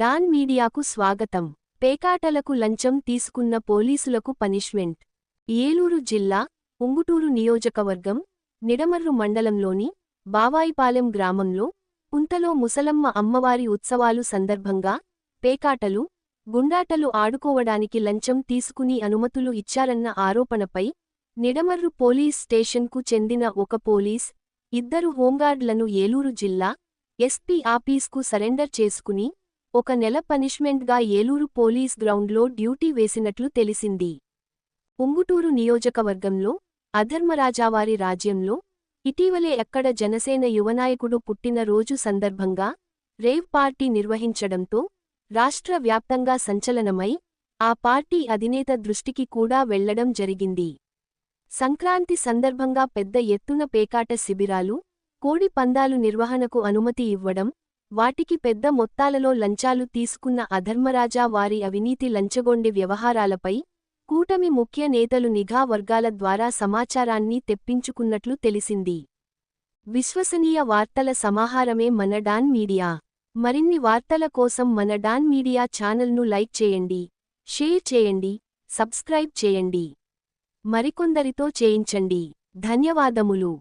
Don మీడియాకు స్వాగతం. పేకాటలకు లంచం తీసుకున్న పోలీసులకు పనిష్మెంట్. ఏలూరు జిల్లా ఉంగుటూరు నియోజకవర్గం నిడమర్రు మండలంలోని బావాయిపాలెం గ్రామంలో కుంతలో ముసలమ్మ అమ్మవారి ఉత్సవాలు సందర్భంగా పేకాటలు గుండాటలు ఆడుకోవడానికి లంచం తీసుకుని అనుమతులు ఇచ్చారన్న ఆరోపణపై నిడమర్రు పోలీస్ స్టేషన్కు చెందిన ఒక పోలీస్ ఇద్దరు హోంగార్డ్లను ఏలూరు జిల్లా ఎస్పీ ఆఫీస్కు సరెండర్ చేసుకుని ఒక నెల పనిష్మెంట్గా ఏలూరు పోలీస్ గ్రౌండ్లో డ్యూటీ వేసినట్లు తెలిసింది. ఉంగుటూరు నియోజకవర్గంలో అధర్మరాజావారి రాజ్యంలో ఇటీవలే ఎక్కడ జనసేన యువనాయకుడు పుట్టినరోజు సందర్భంగా రేవ్ పార్టీ నిర్వహించడంతో రాష్ట్ర వ్యాప్తంగా సంచలనమై ఆ పార్టీ అధినేత దృష్టికి కూడా వెళ్ళడం జరిగింది. సంక్రాంతి సందర్భంగా పెద్ద ఎత్తున పేకాట శిబిరాలు కోడి పందాలు నిర్వహణకు అనుమతి ఇవ్వడం వాటికి పెద్ద మొత్తాలలో లంచాలు తీసుకున్న అధర్మరాజా వారి అవినీతి లంచగొండి వ్యవహారాలపై కూటమి ముఖ్య నేతలు నిఘా వర్గాల ద్వారా సమాచారాన్ని తెప్పించుకున్నట్లు తెలిసింది. విశ్వసనీయ వార్తల సమాహారమే మన డాన్ మీడియా. మరిన్ని వార్తల కోసం మన డాన్ మీడియా ఛానల్ను లైక్ చేయండి షేర్ చేయండి సబ్స్క్రైబ్ చేయండి. మరికొందరితో చేయించండి. ధన్యవాదములు.